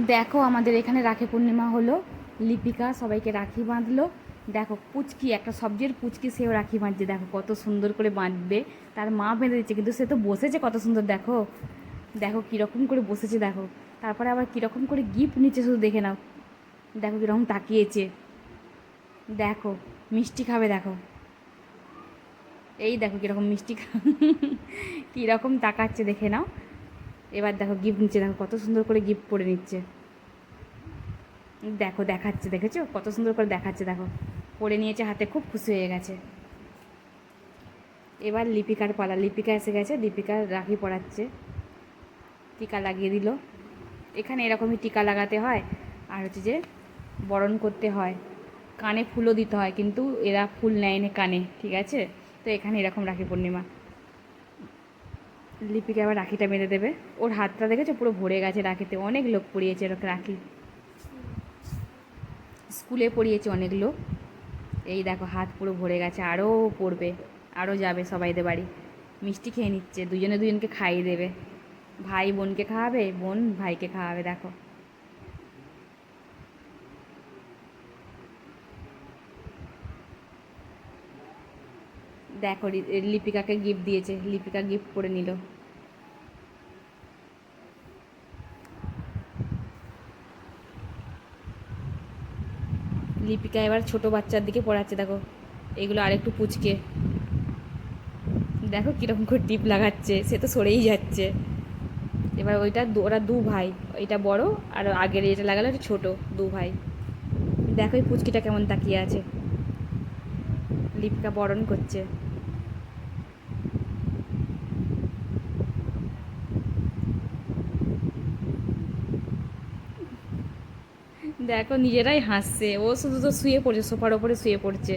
দেখো আমাদের এখানে রাখি পূর্ণিমা হলো লিপিকা, সবাইকে রাখি বাঁধলো। দেখো পুচকি, একটা সবজির পুচকি সেও রাখি বাঁধছে। দেখো কত সুন্দর করে বাঁধবে। তার মা বেঁধে দিচ্ছে, কিন্তু সে তো বসেছে কত সুন্দর, দেখো। দেখো কীরকম করে বসেছে, দেখো। তারপরে আবার কীরকম করে গিফট নিচ্ছে, শুধু দেখে নাও। দেখো কীরকম তাকিয়েছে। দেখো, মিষ্টি খাবে, দেখো। এই দেখো কীরকম মিষ্টি কীরকম তাকাচ্ছে, দেখে নাও। এবার দেখো গিফট নিচ্ছে, দেখো কত সুন্দর করে গিফট পরে নিচ্ছে। দেখো, দেখাচ্ছে, দেখেছ? কত সুন্দর করে দেখাচ্ছে, দেখো। পরে নিয়েছে, হাতে খুব খুশি হয়ে গেছে। এবার লিপিকার পালা, লিপিকা এসে গেছে লিপিকা রাখি পরাচ্ছে। টিকা লাগিয়ে দিল। এখানে এরকমই টিকা লাগাতে হয়, আর হচ্ছে যে বরণ করতে হয়। কানে ফুলও দিতে হয়, কিন্তু এরা ফুল নেয় না কানে, ঠিক আছে? তো এখানে এরকম রাখি পূর্ণিমা। লিপিকে আবার রাখিটা বেঁধে দেবে। ওর হাতটা দেখেছ? পুরো ভরে গেছে রাখিতে। অনেক লোক পড়িয়েছে এরকম রাখি। স্কুলে পড়িয়েছে অনেক লোক। এই দেখো, হাত পুরো ভরে গেছে। আরও পড়বে আরও যাবে সবাইদের বাড়ি। মিষ্টি খেয়ে নিচ্ছে। দুজনে দুজনকে খাইয়ে দেবে। ভাই বোনকে খাওয়াবে, বোন ভাইকে খাওয়াবে, দেখো। দেখো লিপিকাকে গিফট দিয়েছে, লিপিকা গিফট করে নিল। লিপিকা এবার ছোট বাচ্চার দিকে পড়াচ্ছে, দেখো। এগুলো আরেকটু পুচকে। দেখো কীরকম করে টিপ লাগাচ্ছে, সে তো সরেই যাচ্ছে। এবার ওইটা ওরা দু ভাই, এটা বড় আর আগের এটা লাগালো এটা ছোট, দু ভাই। দেখো এই পুচকিটা কেমন তাকিয়ে আছে। লিপিকা বরণ করছে। দেখো, নিজেরাই হাসছে। ও শুধু তো শুয়ে পড়ছে, সোফার ওপরে শুয়ে পড়ছে।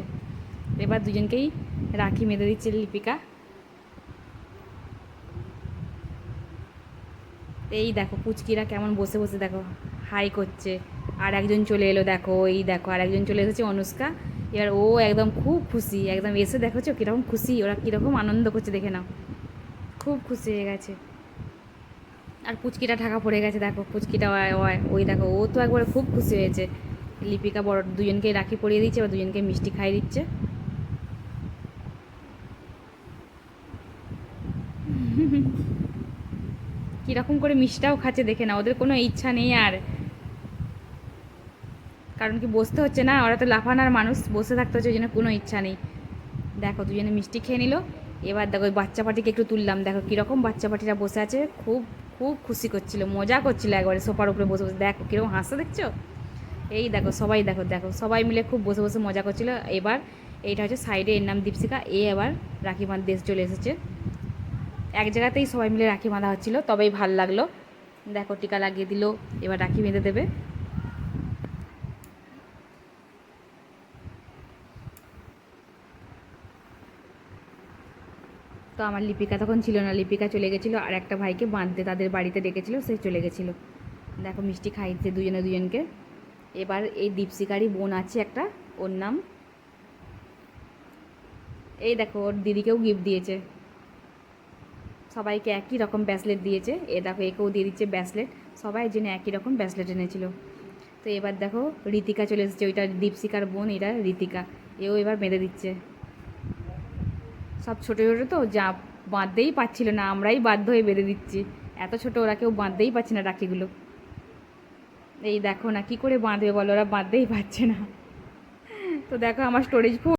এবার দুজনকেই রাখি বেঁধে দিচ্ছে লিপিকা। এই দেখো, পুচকিরা কেমন বসে বসে দেখো, হাই করছে। আর একজন চলে এলো, দেখো, এই দেখো, আর একজন চলে এসেছে, অনুষ্কা। এবার ও একদম খুব খুশি, একদম এসে দেখেছ কীরকম খুশি? ওরা কীরকম আনন্দ করছে, দেখে নাও। খুব খুশি হয়ে গেছে। আর পুচকিটা ঢাকা পড়ে গেছে, দেখো, পুচকিটা ওই দেখো, ও তো একবারে খুব খুশি হয়েছে। লিপিকা বড় দুজনকে রাখি পরিয়ে দিচ্ছে, এবার দুজনকে মিষ্টি খাইয়ে দিচ্ছে। কীরকম করে মিষ্টিটাও খাচ্ছে, দেখে না ওদের কোনো ইচ্ছা নেই আর। কারণ কি, বসতে হচ্ছে না, ওরা তো লাফানার মানুষ, বসে থাকতে হচ্ছে, ওই জন্য কোনো ইচ্ছা নেই। দেখো, দুজনে মিষ্টি খেয়ে নিল, এবার দেখো, ওই বাচ্চা পাটিকে একটু তুললাম, দেখো, কীরকম বাচ্চা পাটিরা বসে আছে, খুব খুব খুশি করছিল, মজা করছিল একবারে সোফার উপরে বসে বসে। দেখো কীরকম হাসতে দেখছ? এই দেখো, সবাই দেখো দেখো, সবাই মিলে খুব বসে বসে মজা করছিল। এবার এইটা হচ্ছে সাইডে, এর নাম দীপশিকা এ আবার রাখি বাঁধ দেশ চলে এসেছে। এক জায়গাতেই সবাই মিলে রাখি বাঁধা হচ্ছিল, তবেই ভালো লাগল। দেখো, টিকা লাগিয়ে দিল, এবার রাখি বেঁধে দেবে। তো আমার লিপিকা তখন ছিল না। লিপিকা চলে গেছিল আর একটা ভাইকে বাঁধতে তাদের বাড়িতে ডেকেছিলো, সে চলে গেছিল। দেখো মিষ্টি খাইছে দুজনে দুজনকে। এবার এই দীপশিকারই বোন আছে একটা, ওর নাম। এই দেখো, ওর দিদিকেও গিফট দিয়েছে। সবাইকে একই রকম ব্যাসলেট দিয়েছে। এ দেখো, একেও দিয়ে দিচ্ছে ব্যাসলেট সবাই জন্য একই রকম ব্যাসলেট এনেছিল। তো এবার দেখো, রীতিকা চলে এসেছে, ওইটা দীপশিকার বোন, এটা রীতিকা। এও এবার বেঁধে দিচ্ছে। সব ছোটো ছোটো তো, যা বাঁধতেই পারছিল না, আমরাই বাধ্য হয়ে বেঁধে দিচ্ছি। এত ছোটো, ওরা কেউ বাঁধতেই পারছে না রাখিগুলো এই দেখো না, কি করে বাঁধবে বলো? ওরা বাঁধতেই পারছে না। তো দেখো, আমার স্টোরেজ ফুল